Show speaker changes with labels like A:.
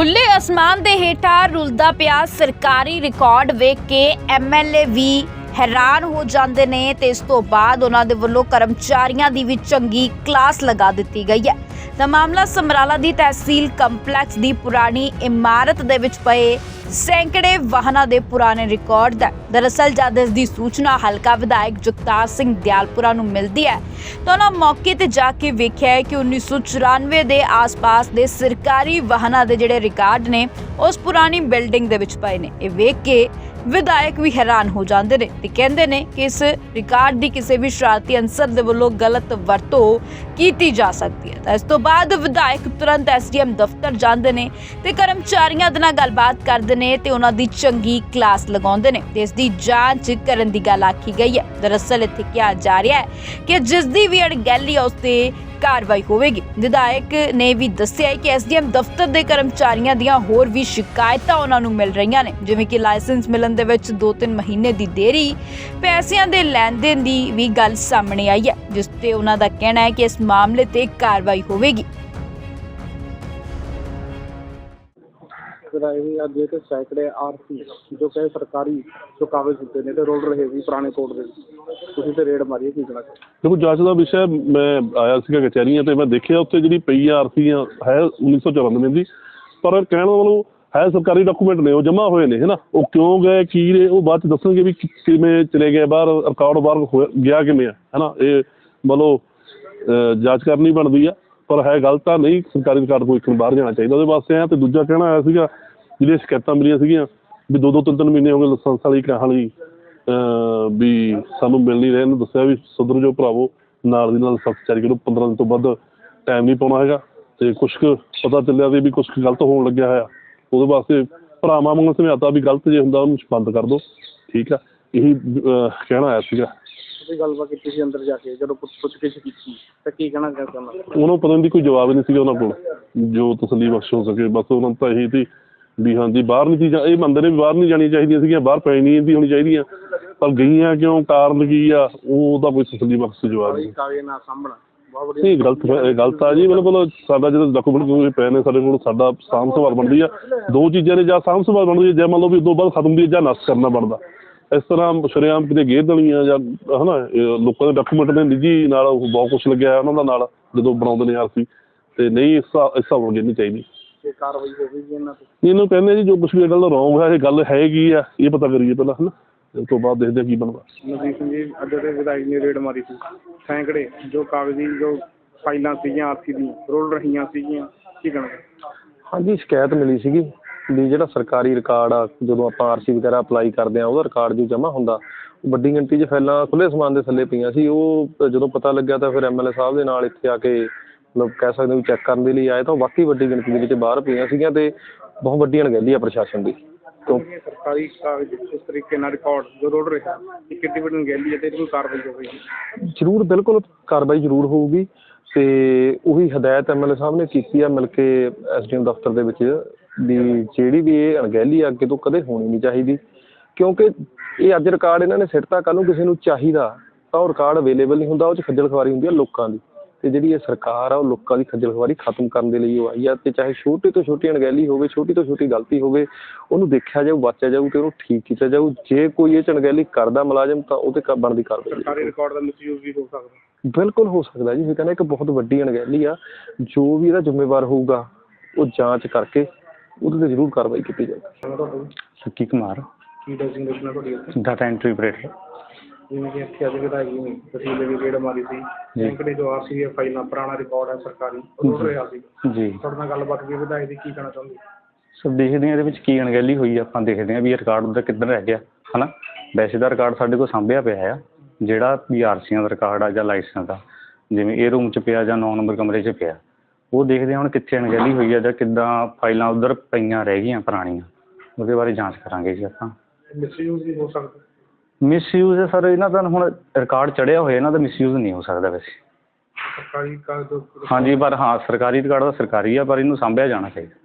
A: ਖੁੱਲੇ ਅਸਮਾਨ ਦੇ ਹੇਠਾਂ ਰੁਲਦਾ ਪਿਆ ਸਰਕਾਰੀ ਰਿਕਾਰਡ ਵੇਖ ਕੇ ਐਮਐਲਏ ਵੀ ਹੈਰਾਨ ਹੋ ਜਾਂਦੇ ਨੇ ਤੇ ਇਸ ਤੋਂ ਬਾਅਦ ਉਹਨਾਂ ਦੇ ਵੱਲੋਂ ਕਰਮਚਾਰੀਆਂ ਦੀ ਵੀ ਚੰਗੀ ਕਲਾਸ ਲਗਾ ਦਿੱਤੀ ਗਈ ਹੈ। ਤਾਂ ਮਾਮਲਾ ਸਮਰਾਲਾ ਦੀ ਤਹਿਸੀਲ ਕੰਪਲੈਕਸ ਦੀ ਪੁਰਾਣੀ ਇਮਾਰਤ ਦੇ ਵਿੱਚ ਪਏ ਸੈਂਕੜੇ ਵਾਹਨਾਂ ਦੇ ਪੁਰਾਣੇ ਰਿਕਾਰਡ ਦਾ। ਦਰਅਸਲ ਜਦ ਇਸ ਦੀ ਸੂਚਨਾ ਹਲਕਾ ਵਿਧਾਇਕ ਜਗਤਾਰ ਸਿੰਘ ਦਿਆਲਪੁਰਾ ਨੂੰ ਮਿਲਦੀ ਹੈ, ਤਾਂ ਉਹਨਾਂ ਮੌਕੇ ਤੇ ਜਾ ਕੇ ਵੇਖਿਆ ਹੈ ਕਿ 1994 ਦੇ ਆਸ-ਪਾਸ ਦੇ ਸਰਕਾਰੀ ਵਾਹਨਾਂ ਦੇ ਜਿਹੜੇ ਰਿਕਾਰਡ ਨੇ, ਉਸ ਪੁਰਾਣੀ ਬਿਲਡਿੰਗ ਦੇ ਵਿੱਚ ਪਏ ਨੇ। ਇਹ ਵੇਖ ਕੇ ਵਿਧਾਇਕ ਵੀ ਹੈਰਾਨ ਹੋ ਜਾਂਦੇ ਨੇ ਤੇ ਕਹਿੰਦੇ ਨੇ ਕਿ ਇਸ ਰਿਕਾਰਡ ਦੀ ਕਿਸੇ ਵੀ ਸ਼ਰਾਰਤੀ ਅਨਸਰ ਦੇ ਵੱਲੋਂ ਗਲਤ ਵਰਤੋਂ ਕੀਤੀ ਜਾ ਸਕਦੀ ਹੈ। ਤਾਂ ਇਸ ਤੋਂ ਬਾਅਦ ਵਿਧਾਇਕ ਤੁਰੰਤ ਐਸਡੀਐਮ ਦਫ਼ਤਰ ਜਾਂਦੇ ਨੇ ਤੇ ਕਰਮਚਾਰੀਆਂ ਦੇ ਨਾਲ ਗੱਲਬਾਤ ਕਰਦੇ ਨੇ ਤੇ ਉਹਨਾਂ ਦੀ ਚੰਗੀ ਕਲਾਸ ਲਗਾਉਂਦੇ ਨੇ ਤੇ ਇਸ ਦੀ ਜਾਂਚ ਕਰਨ ਦੀ ਗੱਲ ਆਖੀ ਗਈ ਹੈ। ਦਰਅਸਲ ਇੱਥੇ ਕਿਹਾ ਜਾ ਰਿਹਾ ਹੈ ਕਿ ਜਿਸ ਦੀ ਵੀ ਅਣਗਹਿਲੀ ਹੈ, ਉਸ ਤੇ ਕਾਰਵਾਈ ਹੋਵੇਗੀ। ਵਿਧਾਇਕ ਨੇ ਵੀ ਦੱਸਿਆ ਹੈ ਕਿ ਐਸਡੀਐਮ ਦਫ਼ਤਰ ਦੇ ਕਰਮਚਾਰੀਆਂ ਦੀਆਂ ਹੋਰ ਵੀ ਸ਼ਿਕਾਇਤਾਂ ਉਹਨਾਂ ਨੂੰ ਮਿਲ ਰਹੀਆਂ ਨੇ, ਜਿਵੇਂ ਕਿ ਲਾਇਸੈਂਸ ਮਿਲਣ ਦੇ ਵਿੱਚ 2-3 ਮਹੀਨੇ ਦੀ ਦੇਰੀ, ਪੈਸਿਆਂ ਦੇ ਲੈਣ ਦੇਣ ਦੀ ਵੀ ਗੱਲ ਸਾਹਮਣੇ ਆਈ ਹੈ, ਜਿਸ ਤੇ ਉਹਨਾਂ ਦਾ ਕਹਿਣਾ ਹੈ ਕਿ ਇਸ ਮਾਮਲੇ ਤੇ ਕਾਰਵਾਈ ਹੋਵੇਗੀ।
B: ਵਿਧਾਇਕ ਅੱਜ ਇਹ ਤੇ ਸੈਂਕੜੇ ਆਰਸੀ ਜੋ ਕਿ ਸਰਕਾਰੀ ਜੋ ਕਾਗਜ਼ ਦਿੱਤੇ ਨੇ ਤੇ ਰੋਲ ਰਹੇ ਸੀ ਪੁਰਾਣੇ ਕੋਰਟ ਦੇ ਤੁਸੀਂ ਤੇ ਰੇਡ ਮਾਰੀ ਕੀ ਕਹਿਣਾ
C: ਦੇਖੋ ਜਾਂਚ ਦਾ ਵਿਸ਼ਾ ਮੈਂ ਆਇਆ ਸੀਗਾ ਕਚਹਿਰੀਆਂ ਤੇ, ਮੈਂ ਦੇਖਿਆ ਉੱਥੇ ਜਿਹੜੀ ਪਈ ਆਰਸੀ ਹੈ 1994 ਦੀ। ਪਰ ਕਹਿਣ ਦਾ ਹੈ ਸਰਕਾਰੀ ਡਾਕੂਮੈਂਟ ਨੇ, ਉਹ ਜਮ੍ਹਾਂ ਹੋਏ ਨੇ, ਹੈਨਾ? ਉਹ ਕਿਉਂ ਗਏ, ਕੀ ਨੇ, ਉਹ ਬਾਅਦ ਚ ਦੱਸਣਗੇ ਵੀ ਕਿਵੇਂ ਚਲੇ ਗਏ, ਬਾਹਰ ਰਿਕਾਰਡ ਬਾਹਰ ਹੋਇਆ- ਗਿਆ ਕਿਵੇਂ ਆ, ਹੈਨਾ? ਇਹ ਮਤਲਬ ਜਾਂਚ ਕਰਨੀ ਬਣਦੀ ਆ, ਪਰ ਹੈ ਗਲਤ ਤਾਂ ਨਹੀਂ, ਸਰਕਾਰੀ ਰਿਕਾਰਡ ਕੋਈ ਇੱਕ ਬਾਹਰ ਜਾਣਾ ਚਾਹੀਦਾ। ਉਹਦੇ ਵਾਸਤੇ ਆ ਤੇ ਦੂਜਾ ਕਹਿਣਾ ਆਇਆ ਸੀਗਾ ਜਿਹੜੀਆਂ ਸ਼ਿਕਾਇਤਾਂ ਮਿਲੀਆਂ ਸੀਗੀਆਂ ਵੀ ਦੋ ਦੋ ਤਿੰਨ ਤਿੰਨ ਮਹੀਨੇ ਹੋ ਗਏ ਲਾਇਸੈਂਸ ਵਾਲੀ ਕਹਾਣੀ ਅਹ ਵੀ ਸਾਨੂੰ ਮਿਲ ਨਹੀਂ ਰਹੇ ਇਹਨੂੰ ਦੱਸਿਆ ਵੀ ਸੁਧਰ ਜੋ ਭਰਾਵੋ ਨਾਲ ਦੀ ਨਾਲ ਸਖਤ ਜਾਰੀ ਕਰੋ 15 ਦਿਨ ਤੋਂ ਵੱਧ ਟਾਈਮ ਨਹੀਂ ਪਾਉਣਾ ਹੈਗਾ ਤੇ ਕੁਛ ਕੁ ਪਤਾ ਚੱਲਿਆ ਵੀ ਵੀ ਕੁਛ ਕੁ ਗਲਤ ਹੋਣ ਲੱਗਿਆ ਹੋਇਆ। ਉਹਦੇ ਵਾਸਤੇ ਭਰਾਵਾਂ ਵਾਂਗੂ ਸਮਝਾਤਾ ਵੀ ਗਲਤ ਜੇ ਹੁੰਦਾ ਉਹਨੂੰ ਬੰਦ ਕਰ ਦਿਓ ਠੀਕ ਆ? ਇਹੀ ਕਹਿਣਾ ਆਇਆ ਸੀਗਾ।
B: ਗੱਲਬਾਤ ਕੀਤੀ ਸੀ ਅੰਦਰ ਜਾ ਕੇ ਜਦੋਂ ਪੁੱਛ ਪੁੱਛ ਕੇ ਕੀਤੀ ਤਾਂ ਕੀ ਕਹਿਣਾ ਚਾਹੁੰਦਾ
C: ਉਹਨਾਂ ਨੂੰ? ਪਤਾ ਨਹੀਂ ਕੋਈ ਜਵਾਬ ਨਹੀਂ ਸੀਗਾ ਉਹਨਾਂ ਕੋਲ ਜੋ ਤਸੱਲੀ ਬਖਸ਼ ਹੋ ਸਕੇ ਬਸ ਉਹਨਾਂ ਨੂੰ ਤਾਂ ਇਹੀ ਸੀ ਵੀ ਹਾਂਜੀ ਬਾਹਰ ਨਹੀਂ ਚੀਜ਼ਾਂ ਇਹ ਮੰਨਦੇ ਨੇ ਵੀ ਬਾਹਰ ਨਹੀਂ ਜਾਣੀਆਂ ਚਾਹੀਦੀਆਂ ਸੀਗੀਆਂ ਬਾਹਰ ਪੈ ਨਹੀਂ ਹੋਣੀ ਚਾਹੀਦੀਆਂ। ਪਰ ਗਈਆਂ ਕਿਉਂ? ਕਾਰਨ ਕੀ ਆ? ਉਹ ਉਹਦਾ ਕੋਈ ਤਸੱਲੀ ਬਖਸ਼ ਜਵਾਬ ਨਹੀਂ।
B: ਕਾਗਜ਼ ਨਾ ਸਾਹਮਣਾ
C: ਇਹ ਗਲਤ ਇਹ ਗਲਤ ਆ ਜੀ। ਬਿਲਕੁਲ ਸਾਡਾ ਜਿਹੜਾ ਡਾਕੂਮੈਂਟ ਕੋਈ ਪਏ ਨੇ ਸਾਡੇ ਕੋਲ ਸਾਡਾ ਸਾਂਭ ਸੰਭਾਲ ਬਣਦੀ ਆ। ਦੋ ਚੀਜ਼ਾਂ ਨੇ ਜਾਂ ਸਾਂਭ ਸੰਭਾਲ ਬਣਦੀ ਆ ਜਾਂ ਮੰਨ ਲਓ ਵੀ ਉਦੋਂ ਬਾਅਦ ਖਤਮ ਦੀ ਜਾਂ ਨਸ਼ਟ ਕਰਨਾ ਬਣਦਾ। ਇਸ ਤਰ੍ਹਾਂ ਸ਼ਰੇਆਮ ਕਿਤੇ ਗੇਰ ਦੇਣੀ ਆ ਜਾਂ ਹਨਾ ਲੋਕਾਂ ਦੇ ਡਾਕੂਮੈਂਟ ਦੇ ਨਿੱਜੀ ਨਾਲ ਬਹੁਤ ਕੁਝ ਲੱਗਿਆ ਉਹਨਾਂ ਦਾ ਨਾਲ ਜਦੋਂ ਬਣਾਉਂਦੇ ਨੇ ਆਰਸੀ। ਤੇ ਨਹੀਂ ਇਸ ਹਿਸਾਬ ਨਾਲ ਨਹੀਂ ਚਾਹੀਦੀ।
B: ਤੇ ਕਾਰਵਾਈ ਹੋਵੇਗੀ ਇਹਨਾਂ ਤੇ?
C: ਇਹਨੂੰ ਕਹਿੰਦੇ ਜੀ ਜੋ ਕੁਝ ਵੀ ਇਹ ਗੱਲ ਰੋਂਗ ਹੈ ਇਹ ਗੱਲ ਹੈ ਕੀ ਆ? ਇਹ ਪਤਾ ਕਰੀਏ ਪਹਿਲਾਂ ਹਨਾ? ਉਸ ਤੋਂ ਬਾਅਦ ਦੇਖਦੇ ਕੀ ਬਣਦਾ।
B: ਸਿੰਘ ਜੀ ਅੱਜ ਦੇ ਵਿਧਾਇਕ ਨੇ ਰੇਡ ਮਾਰੀ ਸੀ। ਸੈਂਕੜੇ ਜੋ ਕਾਗਜ਼ੀ ਜੋ ਫਾਈਲਾਂ ਸੀਗੀਆਂ ਆਰਸੀ ਦੀਆਂ ਰੋਲ ਰਹੀਆਂ ਸੀਗੀਆਂ ਕੀ ਕਹਿਣਾ
D: ਹਾਂਜੀ ਸ਼ਿਕਾਇਤ ਮਿਲੀ ਸੀਗੀ ਵੀ ਜਿਹੜਾ ਸਰਕਾਰੀ ਰਿਕਾਰਡ ਆ ਜਦੋਂ ਆਪਾਂ ਆਰਸੀ ਵਗੈਰਾ ਅਪਲਾਈ ਕਰਦੇ ਆ ਉਹਦਾ ਰਿਕਾਰਡ ਜੋ ਜਮ੍ਹਾਂ ਹੁੰਦਾ ਉਹ ਵੱਡੀ ਗਿਣਤੀ 'ਚ ਫਾਈਲਾਂ ਖੁੱਲੇ ਸਮਾਨ ਦੇ ਥੱਲੇ ਪਈਆਂ ਸੀ। ਉਹ ਜਦੋਂ ਪਤਾ ਲੱਗਿਆ ਤਾਂ ਫਿਰ ਐਮਐਲਏ ਸਾਹਿਬ ਦੇ ਨਾਲ ਇੱਥੇ ਆ ਕੇ ਮਤਲਬ ਕਹਿ ਸਕਦੇ ਵੀ ਚੈੱਕ ਕਰਨ ਦੇ ਲਈ ਆਏ ਤਾਂ ਵਾਕਈ ਵੱਡੀ ਗਿਣਤੀ ਦੇ ਵਿੱਚ ਬਾਹਰ ਪਈਆਂ ਸੀਗੀਆਂ ਤੇ ਬਹੁਤ ਵੱਡੀ ਅਣਗਹਿਲੀ ਆ ਪ੍ਰਸ਼ਾਸਨ ਦੀ। ਤੋਂ
B: ਇਹ ਸਰਕਾਰੀ ਕਾਗਜ਼ ਇਸ ਤਰੀਕੇ ਨਾਲ ਰਿਕਾਰਡ ਜੋ ਰੋਲ ਰਿਹਾ ਇਹ ਕਿੱਡੀ ਵੱਡੀ ਗੈਲੀ ਹੈ ਤੇ ਇਹਦੀ ਕੋਈ ਕਾਰਵਾਈ ਹੋਵੇਗੀ?
D: ਜ਼ਰੂਰ ਬਿਲਕੁਲ ਕਾਰਵਾਈ ਜ਼ਰੂਰ ਹੋਊਗੀ ਤੇ ਉਹੀ ਹਦਾਇਤ ਐਮਐਲਏ ਸਾਹਿਬ ਨੇ ਕੀਤੀ ਆ ਮਿਲ ਕੇ ਐਸਡੀਐਮ ਦਫ਼ਤਰ ਦੇ ਵਿੱਚ ਵੀ ਜਿਹੜੀ ਵੀ ਇਹ ਅਣਗਹਿਲੀ ਆ ਅੱਗੇ ਤੋਂ ਕਦੇ ਹੋਣੀ ਨਹੀਂ ਚਾਹੀਦੀ। ਕਿਉਂਕਿ ਇਹ ਅੱਜ ਰਿਕਾਰਡ ਇਹਨਾਂ ਨੇ ਸਿੱਟਤਾ ਕੱਲ ਨੂੰ ਕਿਸੇ ਨੂੰ ਚਾਹੀਦਾ ਤਾਂ ਉਹ ਰਿਕਾਰਡ ਅਵੇਲੇਬਲ ਨਹੀਂ ਹੁੰਦਾ ਉਹ 'ਚ ਖੱਜਲ ਖਵਾਰੀ ਹੁੰਦੀ ਆ ਲੋਕਾਂ ਦੀ। ਤੇ ਜਿਹੜੀ ਇਹ ਸਰਕਾਰ ਆ ਉਹ ਲੋਕਾਂ ਦੀ ਖੱਜਲ ਖਵਾਰੀ ਖਤਮ ਕਰਨ ਦੇ ਲਈ ਉਹ ਆਈ ਆ ਤੇ ਚਾਹੇ ਛੋਟੀ ਤੋਂ ਛੋਟੀ ਅਣਗਹਿਲੀ ਹੋਵੇ ਛੋਟੀ ਤੋਂ ਛੋਟੀ ਗਲਤੀ ਹੋਵੇ ਉਹਨੂੰ ਦੇਖਿਆ ਜਾਊ ਵਾਚਿਆ ਜਾਊ ਤੇ ਉਹਨੂੰ ਠੀਕ ਕੀਤਾ ਜਾਊ। ਜੇ ਕੋਈ ਇਹ 'ਚ ਅਣਗਹਿਲੀ ਕਰਦਾ ਮੁਲਾਜ਼ਮ ਤਾਂ ਉਹਤੇ ਕ- ਬਣਦੀ ਕਾਰਵਾਈ
B: ਸਰਕਾਰੀ ਰਿਕਾਰਡ ਦਾ ਮਿਸਯੂਜ਼ ਵੀ ਹੋ ਸਕਦਾ।
D: ਬਿਲਕੁਲ ਹੋ ਸਕਦਾ ਜੀ। ਇਹ ਕਹਿੰਦਾ ਇੱਕ ਬਹੁਤ ਵੱਡੀ ਅਣਗਹਿਲੀ ਆ। ਜੋ ਵੀ ਇਹਦਾ ਜ਼ਿੰਮੇਵਾਰ ਹੋਊਗਾ ਉਹ ਜਾਂਚ ਕਰਕੇ ਉਹਦੇ ਤੇ ਜ਼ਰੂਰ ਕਾਰਵਾਈ ਕੀਤੀ ਜਾਏਗੀ
E: ਸੱਕੀ ਕੁਮਾਰ?
B: ਕੀ ਡੈਸਿਗਨੇਸ਼ਨ ਹੈ ਤੁਹਾਡੀ ਇੱਥੇ?
E: ਡਾਟਾ ਐਂਟਰੀ ਆਪਰੇਟਰ
B: ਜਿਵੇਂ ਕਿ ਇੱਥੇ ਅੱਜ ਵਿਧਾਇਕ ਜੀ ਤਹਿਸੀਲ ਦੇ ਰੇਡ ਮਾਰੀ ਸੀ। ਸੈਂਕੜੇ ਜੋ ਆਰਸੀ ਫਾਈਲਾਂ ਪੁਰਾਣਾ ਰਿਕਾਰਡ ਹੈ ਸਰਕਾਰੀ ਉਹ ਰੋਲ ਰਿਹਾ ਸੀ।
E: ਜੀ।
B: ਤੁਹਾਡੇ ਨਾਲ ਗੱਲਬਾਤ ਵੀ ਵਿਧਾਇਕ ਦੀ ਕੀ ਕਹਿਣਾ ਚਾਹੁੰਦੇ?
E: ਸੋ ਦੇਖਦੇ ਹਾਂ ਇਹਦੇ ਵਿੱਚ ਕੀ ਅਣਗਹਿਲੀ ਹੋਈ ਆ। ਆਪਾਂ ਦੇਖਦੇ ਹਾਂ ਵੀ ਇਹ ਰਿਕਾਰਡ ਉਹਦਾ ਕਿੱਧਰ ਰਹਿ ਗਿਆ ਹਨਾ? ਵੈਸੇ ਦਾ ਰਿਕਾਰਡ ਸਾਡੇ ਕੋਲ ਸਾਂਭਿਆ ਪਿਆ ਆ ਜਿਹੜਾ ਵੀ ਆਰਸੀਆਂ ਦਾ ਰਿਕਾਰਡ ਆ ਜਾਂ ਲਾਇਸੈਂਸ ਦਾ ਜਿਵੇਂ ਇਹ ਰੂਮ 'ਚ ਪਿਆ ਜਾਂ 9 ਨੰਬਰ ਕਮਰੇ 'ਚ ਪਿਆ। ਉਹ ਦੇਖਦੇ ਹਾਂ ਹੁਣ ਕਿੱਥੇ ਅਣਗਹਿਲੀ ਹੋਈ ਆ ਜਾਂ ਕਿੱਦਾਂ ਫਾਈਲਾਂ ਉਧਰ ਪਈਆਂ ਰਹਿ ਗਈਆਂ ਪੁਰਾਣੀਆਂ। ਉਹਦੇ ਬਾਰੇ ਜਾਂਚ ਕਰਾਂਗੇ ਜੀ ਆਪਾਂ।
B: ਮਿਸਯੂਜ਼ ਵੀ ਹੋ ਸਕਦਾ।
E: ਮਿਸਯੂਜ਼ ਹੈ ਸਰ ਇਹਨਾਂ ਦਾ ਹੁਣ ਰਿਕਾਰਡ ਚੜਿਆ ਹੋਇਆ ਇਹਨਾਂ ਦਾ ਮਿਸਯੂਜ਼ ਨਹੀਂ ਹੋ ਸਕਦਾ ਵੈਸੇ।
B: ਸਰਕਾਰੀ ਕਾਗਜ਼
E: ਹਾਂਜੀ ਪਰ ਹਾਂ ਸਰਕਾਰੀ ਰਿਕਾਰਡ ਤਾਂ ਸਰਕਾਰੀ ਆ ਪਰ ਇਹਨੂੰ ਸਾਂਭਿਆ ਜਾਣਾ ਚਾਹੀਦਾ।